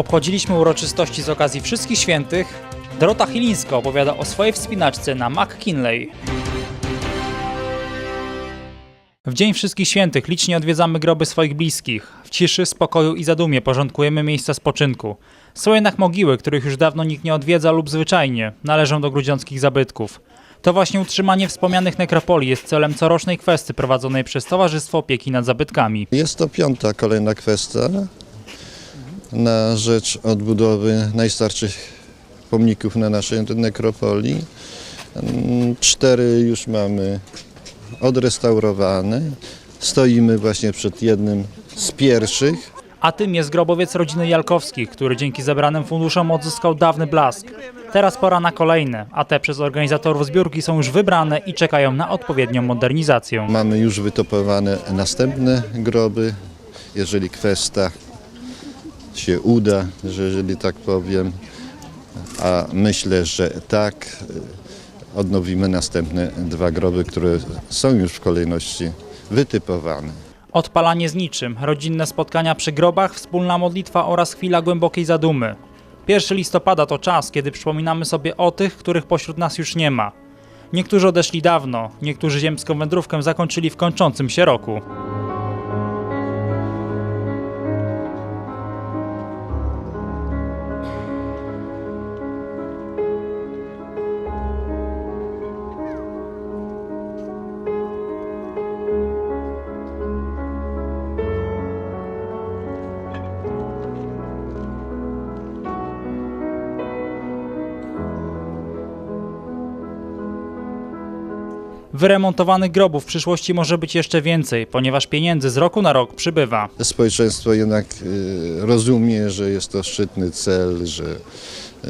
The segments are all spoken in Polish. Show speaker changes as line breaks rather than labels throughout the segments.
Obchodziliśmy uroczystości z okazji Wszystkich Świętych. Dorota Chilińska opowiada o swojej wspinaczce na McKinley. W Dzień Wszystkich Świętych licznie odwiedzamy groby swoich bliskich. W ciszy, spokoju i zadumie porządkujemy miejsca spoczynku. Są jednak mogiły, których już dawno nikt nie odwiedza lub zwyczajnie należą do grudziąckich zabytków. To właśnie utrzymanie wspomnianych nekropolii jest celem corocznej kwesty prowadzonej przez Towarzystwo Opieki nad Zabytkami.
Jest to piąta kolejna kwestia na rzecz odbudowy najstarszych pomników na naszej nekropolii. Mm, Cztery już mamy odrestaurowane. Stoimy właśnie przed jednym z pierwszych.
A tym jest grobowiec rodziny Jalkowskich, który dzięki zebranym funduszom odzyskał dawny blask. Teraz pora na kolejne, a te przez organizatorów zbiórki są już wybrane i czekają na odpowiednią modernizację.
Mamy już wytopowane następne groby. Jeżeli kwestia się uda, że jeżeli tak powiem, a myślę, że tak, odnowimy następne dwa groby, które są już w kolejności wytypowane.
Odpalanie z niczym, rodzinne spotkania przy grobach, wspólna modlitwa oraz chwila głębokiej zadumy. 1 listopada to czas, kiedy przypominamy sobie o tych, których pośród nas już nie ma. Niektórzy odeszli dawno, niektórzy ziemską wędrówkę zakończyli w kończącym się roku. Wyremontowanych grobów w przyszłości może być jeszcze więcej, ponieważ pieniędzy z roku na rok przybywa.
Społeczeństwo jednak y, rozumie, że jest to szczytny cel, że y,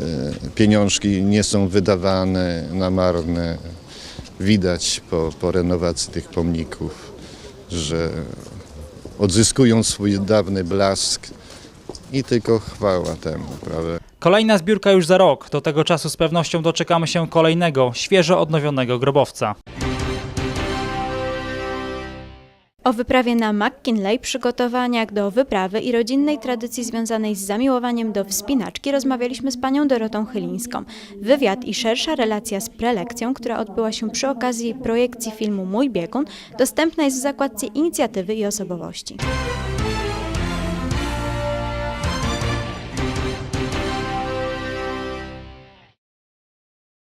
pieniążki nie są wydawane na marne. Widać po, po renowacji tych pomników, że odzyskują swój dawny blask i tylko chwała temu, prawda?
Kolejna zbiórka już za rok. Do tego czasu z pewnością doczekamy się kolejnego, świeżo odnowionego grobowca.
O wyprawie na McKinley, przygotowaniach do wyprawy i rodzinnej tradycji związanej z zamiłowaniem do wspinaczki rozmawialiśmy z panią Dorotą Chylińską. Wywiad i szersza relacja z prelekcją, która odbyła się przy okazji projekcji filmu Mój biegun, dostępna jest w zakładce inicjatywy i osobowości.